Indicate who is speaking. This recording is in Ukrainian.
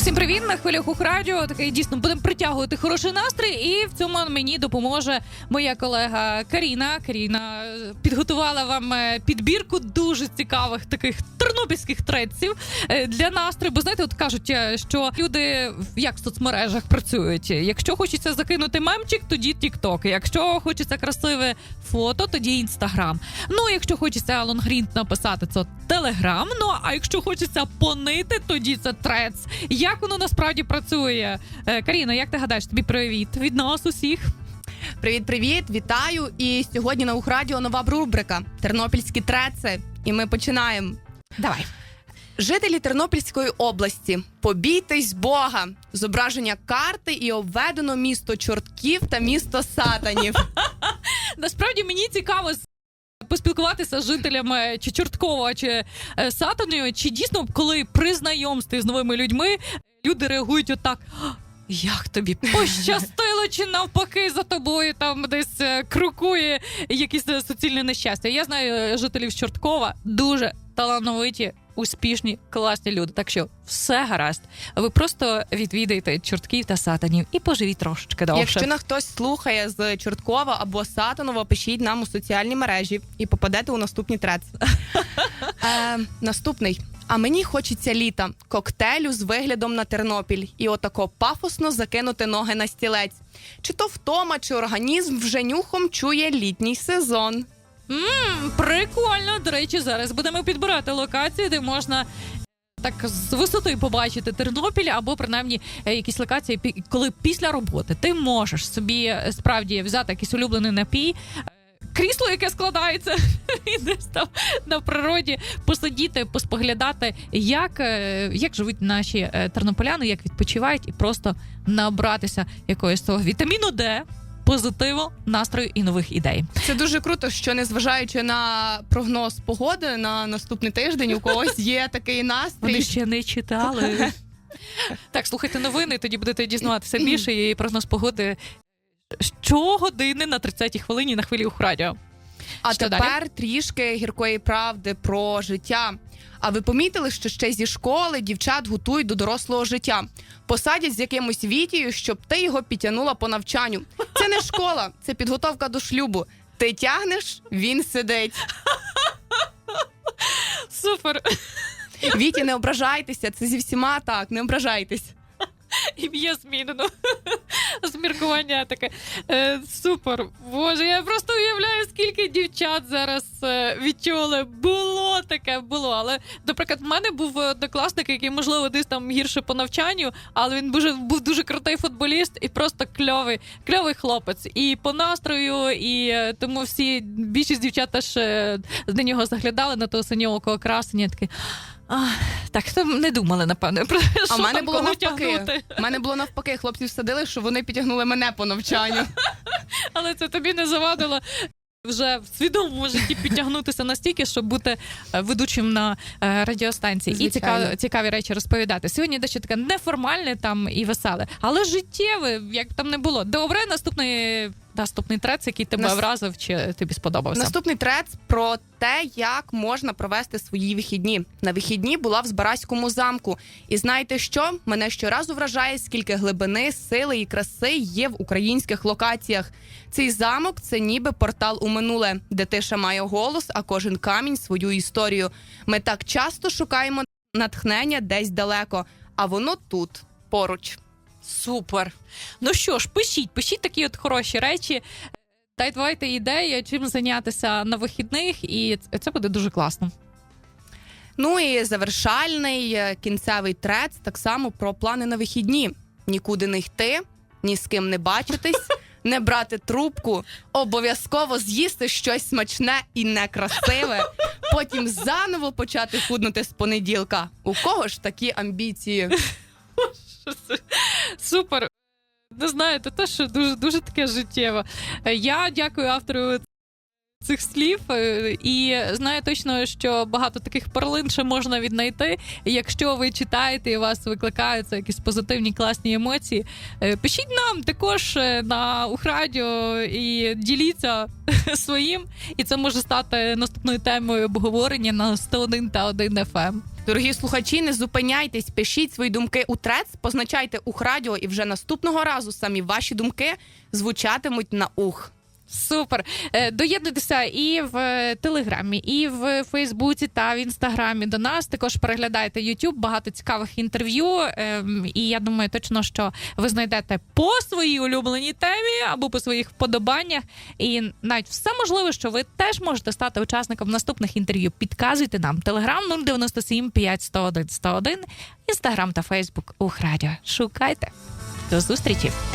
Speaker 1: Усім привіт на хвилях Ухрадіо. Такий дійсно будемо притягувати хороший настрій, і в цьому мені допоможе моя колега Каріна. Каріна е, підготувала вам е, підбірку дуже цікавих таких тернопільських треців е, для настрою. Бо знаєте, от кажуть, е, що люди як в соцмережах працюють. Якщо хочеться закинути мемчик, тоді TikTok. Якщо хочеться красиве фото, тоді інстаграм. Ну, якщо хочеться лонгрінт написати, це телеграм. Ну а якщо хочеться понити, тоді це трец. Як воно насправді працює? Е, Каріно, як ти гадаєш? Тобі привіт від нас усіх.
Speaker 2: Привіт, привіт, вітаю! І сьогодні на Ухрадіо нова рубрика Тернопільські треци. І ми починаємо.
Speaker 1: Давай.
Speaker 2: Жителі Тернопільської області, побійтесь Бога! Зображення карти і обведено місто чортків та місто сатанів.
Speaker 1: Насправді мені цікаво. Поспілкуватися з жителями чи Чорткова, чи е, Сатаною, чи дійсно, коли при знайомстві з новими людьми люди реагують отак. Як тобі пощастило, чи навпаки за тобою там десь е, крокує якісь е, суцільне нещастя? Я знаю е, жителів з Чорткова дуже талановиті, успішні, класні люди. Так що все гаразд. Ви просто відвідайте чортків та сатанів і поживіть трошечки довше.
Speaker 2: Якщо на хтось слухає з Чорткова або Сатанова, пишіть нам у соціальні мережі і попадете у наступні трец. Е, наступний. А мені хочеться літа, коктейлю з виглядом на Тернопіль і отако пафосно закинути ноги на стілець. Чи то втома, чи організм вже нюхом чує літній сезон.
Speaker 1: М, Прикольно. До речі, зараз будемо підбирати локації, де можна. Так з висоти побачити Тернопіль або принаймні е, якісь локації, коли після роботи ти можеш собі е, справді взяти якийсь улюблений напій, е, крісло, яке складається, і десь там на природі посидіти, поспоглядати, як, як живуть наші тернополяни, як відпочивають, і просто набратися якоїсь того вітаміну Д, позитиву, настрою і нових ідей.
Speaker 2: Це дуже круто, що незважаючи на прогноз погоди на наступний тиждень, у когось є такий настрій.
Speaker 1: Вони ще не читали. так, слухайте новини, тоді будете дізнаватися більше і прогноз погоди щогодини на 30-й хвилині на хвилі Ухрадіо.
Speaker 2: А
Speaker 1: Що
Speaker 2: тепер трішки гіркої правди про життя. А ви помітили, що ще зі школи дівчат готують до дорослого життя, посадять з якимось вітію, щоб ти його підтягнула по навчанню. Це не школа, це підготовка до шлюбу. Ти тягнеш, він сидить.
Speaker 1: Супер!
Speaker 2: Віті, не ображайтеся, це зі всіма так, не ображайтесь.
Speaker 1: Ім'я змінено. Зміркування таке. Е, супер. Боже, я просто уявляю, скільки дівчат зараз е, відчули. Було таке, було. Але, наприклад, в мене був однокласник, який, можливо, десь там гірше по навчанню, але він дуже, був дуже крутий футболіст і просто кльовий, кльовий хлопець. І по настрою, і е, тому всі більшість дівчат теж е, до нього заглядали на того синього красення. Такі. А, так, то не думали, напевно, про
Speaker 2: А
Speaker 1: що
Speaker 2: в мене
Speaker 1: там
Speaker 2: було
Speaker 1: кого
Speaker 2: навпаки.
Speaker 1: тягнути.
Speaker 2: У мене було навпаки, хлопці всадили, що вони підтягнули мене по навчанню.
Speaker 1: Але це тобі не завадило вже в свідомому житті підтягнутися настільки, щоб бути е, ведучим на е, радіостанції і
Speaker 2: Звичайно.
Speaker 1: цікаві, цікаві речі розповідати. Сьогодні дещо таке неформальне там і веселе, але життєве, як б там не було. Добре, наступний наступний трец, який тебе
Speaker 2: Нас-
Speaker 1: вразив чи тобі сподобався.
Speaker 2: Наступний трец про те, як можна провести свої вихідні. На вихідні була в Збаразькому замку. І знаєте що? Мене щоразу вражає, скільки глибини, сили і краси є в українських локаціях. Цей замок це ніби портал у минуле, де тиша має голос, а кожен камінь свою історію. Ми так часто шукаємо натхнення десь далеко, а воно тут поруч.
Speaker 1: Супер. Ну що ж, пишіть, пишіть такі от хороші речі. Дай давайте ідеї, чим зайнятися на вихідних, і це- це буде дуже класно.
Speaker 2: Ну і завершальний е, кінцевий трец так само про плани на вихідні. Нікуди не йти, ні з ким не бачитись, не брати трубку, обов'язково з'їсти щось смачне і некрасиве. Потім заново почати худнути з понеділка. У кого ж такі амбіції?
Speaker 1: Супер. Не знаю, це теж дуже, дуже таке життєве. Е, Я дякую автору цих слів е, і знаю точно, що багато таких перлин ще можна віднайти. Якщо ви читаєте і вас викликаються якісь позитивні класні емоції, е, пишіть нам також на Ухрадіо і діліться своїм. І це може стати наступною темою обговорення на 101 та 1 FM.
Speaker 2: Дорогі слухачі, не зупиняйтесь, пишіть свої думки у трец, позначайте ух радіо, і вже наступного разу самі ваші думки звучатимуть на ух.
Speaker 1: Супер. Е, Доєднуйтеся і в е, Телеграмі, і в Фейсбуці та в Інстаграмі до нас. Також переглядайте YouTube, багато цікавих інтерв'ю. Ем, І я думаю, точно, що ви знайдете по своїй улюбленій темі або по своїх вподобаннях. І навіть все можливе, що ви теж можете стати учасником наступних інтерв'ю. Підказуйте нам. Телеграм 097 5 101 101, Інстаграм та Фейсбук Ух Радіо. Шукайте. До зустрічі!